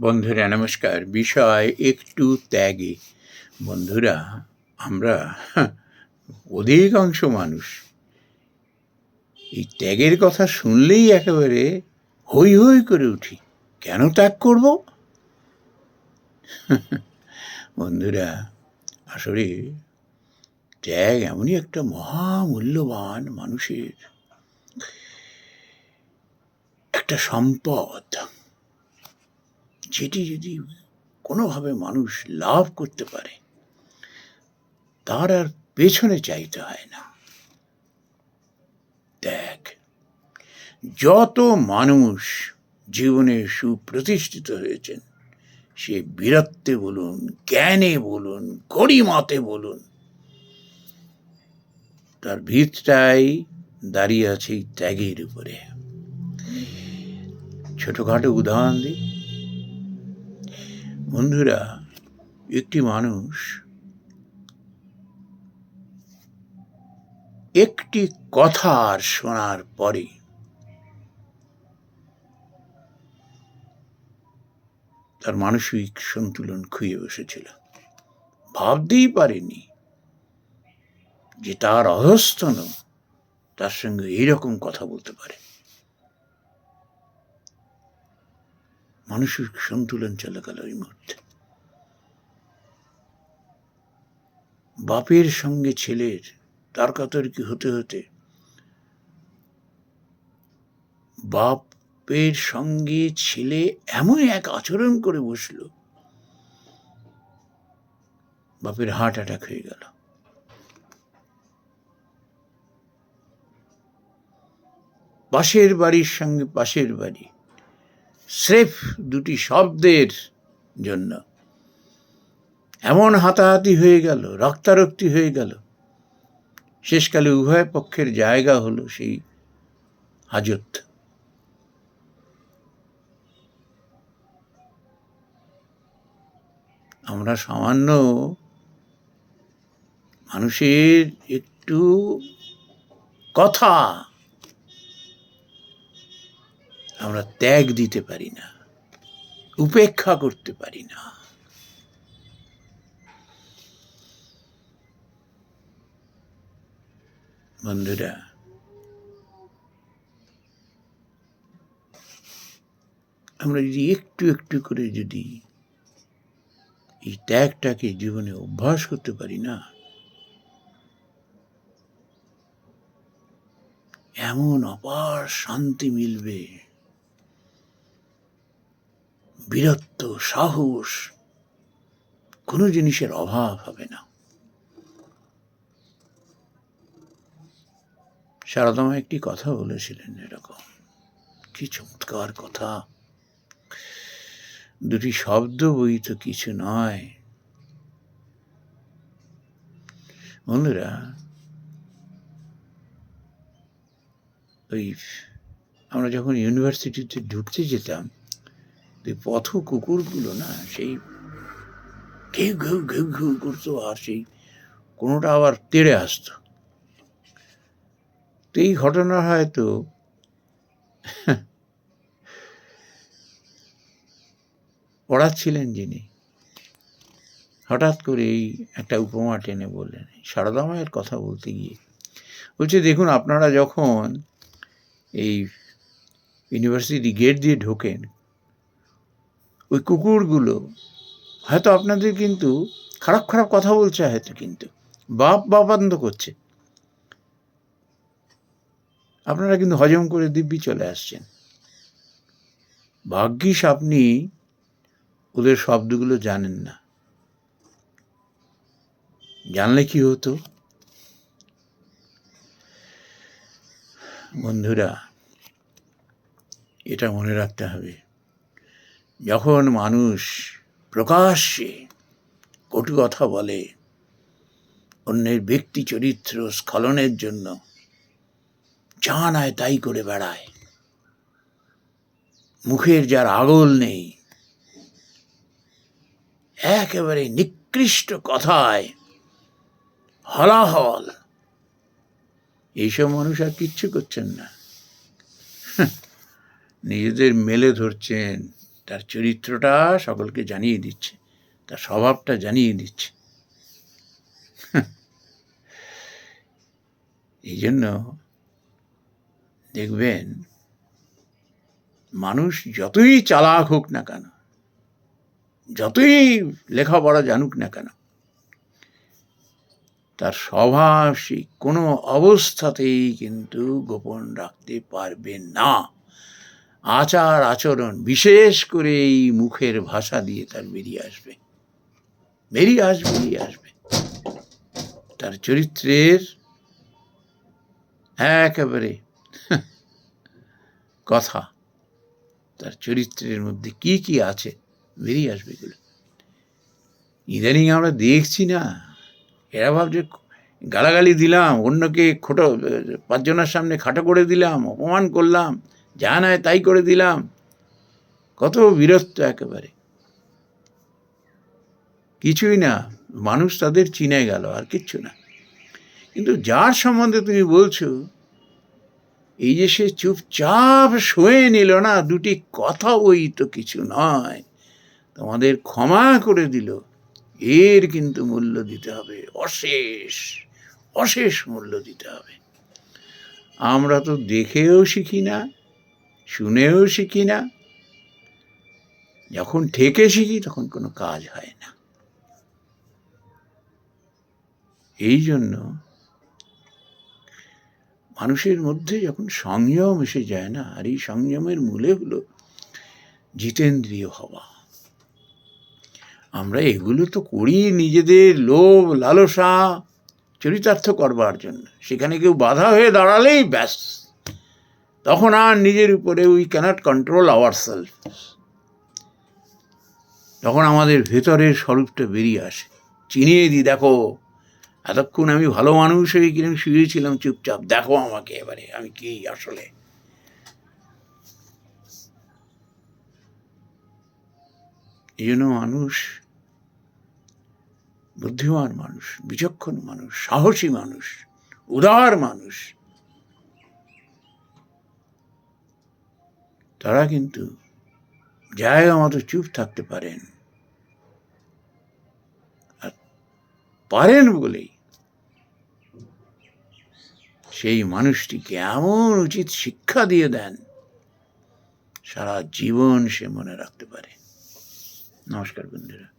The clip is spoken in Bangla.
বন্ধুরা, নমস্কার। বিষয় একটু ত্যাগে। বন্ধুরা, আমরা অধিকাংশ মানুষ এই ত্যাগের কথা শুনলেই একেবারে হই হই করে উঠি। কেন ত্যাগ করব? বন্ধুরা, আসলে ত্যাগ এমনই একটা মহামূল্যবান মানুষের একটা সম্পদ। যেটি যদি কোনোভাবে মানুষ লাভ করতে পারে, তার আর পেছনে চাইতে হয় না। দেখ, যত মানুষ জীবনে সুপ্রতিষ্ঠিত হয়েছেন, সে বীরত্বে বলুন, জ্ঞানে বলুন, গরিমাতে বলুন, তার ভিতটাই দাঁড়িয়ে আছে ত্যাগের উপরে। ছোটখাটো উদাহরণ দিই। বন্ধুরা, একটি মানুষ একটি কথা আর শোনার পরে তার মানসিক সন্তুলন খুঁয়ে বসেছিল। ভাবতেই পারেনি যে তার অধস্তন তার সঙ্গে এইরকম কথা বলতে পারে। মানসিক সন্তুলন চলে গেল ওই মুহূর্তে। বাপের সঙ্গে ছেলের তর্কাতর্কি হতে হতে বাপের সঙ্গে ছেলে এমন এক আচরণ করে বসল, বাপের হার্ট অ্যাটাক হয়ে গেল। পাশের বাড়ির সঙ্গে পাশের বাড়ি স্রেফ দুটি শব্দের জন্য। এমন হাতাহাতি হয়ে গেল, রক্তারক্তি হয়ে গেল। শেষকালে উভয় পক্ষের জায়গা হলো সেই হাজত। আমরা সামান্য মানুষের একটু কথা আমরা ত্যাগ দিতে পারি না, উপেক্ষা করতে পারি না। বন্ধুরা, আমরা যদি একটু একটু করে যদি এই ত্যাগটাকে জীবনে অভ্যাস করতে পারি না, এমন অপার শান্তি মিলবে। বীরত্ব সাহস, কোনো জিনিসের অভাব হবে না। সারদামা একটি কথা বলেছিলেন এরকম। কি চমৎকার কথা। দুটি শব্দ বই তো কিছু নয়। বন্ধুরা, ওই আমরা যখন ইউনিভার্সিটিতে ঢুকতে যেতাম পথ কুকুরগুলো না, সেই ঘেউ ঘেউ ঘেউ ঘেউ করতো আর সেই কোনোটা আবার তেড়ে আসতো। তো এই ঘটনা হয়তো পড়াচ্ছিলেন যিনি, হঠাৎ করে এই একটা উপমা টেনে বললেন, সারদা মায়ের কথা বলতে গিয়ে। বলছে, দেখুন, আপনারা যখন এই ইউনিভার্সিটি গেট দিয়ে ঢোকেন ওই কুকুরগুলো, হয়তো আপনাদের কিন্তু খারাপ খারাপ কথা বলছে হয়তো কিন্তু। বাপ বাপান্ত করছে। আপনারা কিন্তু হজম করে দিব্যি চলে আসছেন। ভাগ্যিস আপনি ওদের শব্দগুলো জানেন না। জানলে কি হতো? বন্ধুরা, এটা মনে রাখতে হবে। যখন মানুষ প্রকাশ্যে কটু কথা বলে, অন্যের ব্যক্তি চরিত্র স্খলনের জন্য যা নয় তাই করে বেড়ায়। মুখের যার আগল নেই, একেবারে নিকৃষ্ট কথায় হলাহল। এইসব মানুষ আর কিচ্ছু করছেন না। নিজেদের মেলে ধরছেন। তার চরিত্রটা সকলকে জানিয়ে দিচ্ছে, তার স্বভাবটা জানিয়ে দিচ্ছে। এই জন্য দেখবেন, মানুষ যতই চালাক হোক না কেন, যতই লেখাপড়া জানুক না কেন, তার স্বভাব সে কোনো অবস্থাতেই কিন্তু গোপন রাখতে পারবে না। আচার আচরণ, বিশেষ করে এই মুখের ভাষা দিয়ে তার বেরিয়ে আসবে। বেরিয়ে আসবে বেরিয়ে আসবে। তার চরিত্রের একেবারে কথা, তার চরিত্রের মধ্যে কি কি আছে, বেরিয়ে আসবে এগুলো। ইদানিং আমরা দেখছি না। এরা ভাবছে, গালাগালি দিলাম, অন্যকে খোটো, পাঁচজনের সামনে খাটো করে দিলাম, অপমান করলাম। যা নয় তাই করে দিলাম। কত বিরক্ত একেবারে। কিছুই না, মানুষ তাদের চিনে গেল, আর কিচ্ছু না। কিন্তু যার সম্বন্ধে তুমি বলছো, এই যে সে চুপচাপ শোয়ে নিল না, দুটি কথা ওই তো কিছু নয়। তোমাদের ক্ষমা করে দিল, এর কিন্তু মূল্য দিতে হবে, অশেষ অশেষ মূল্য দিতে হবে। আমরা তো দেখেও শিখি না শুনেও শিখি না। যখন ঠেকে শিখি তখন কোনো কাজ হয় না। এই জন্য মানুষের মধ্যে যখন সংযম এসে যায় না, আর এই সংযমের মূলে হলো জিতেন্দ্রীয় হওয়া। আমরা এগুলো তো করি নিজেদের লোভ, লালসা, চরিতার্থ করবার জন্য। সেখানে কেউ বাধা হয়ে দাঁড়ালেই ব্যাস। তখন আর নিজের উপরে we can't control our self তখন আমাদের ভেতরের স্বরূপটা বেরিয়ে আসে। চিনিয়ে দিই দেখো, এতক্ষণ আমি ভালো মানুষ হয়ে কিরম শুয়েছিলাম, চুপচাপ, দেখো আমাকে এবারে, আমি কি আসলে। এই জন্য মানুষ, বুদ্ধিমান মানুষ, বিচক্ষণ মানুষ, সাহসী মানুষ, উদার মানুষ তারা কিন্তু জায়গা মতো চুপ থাকতে পারেন। আর পারেন বলেই সেই মানুষটিকে এমন উচিত শিক্ষা দিয়ে দেন, সারা জীবন সে মনে রাখতে পারে। নমস্কার বন্ধুরা।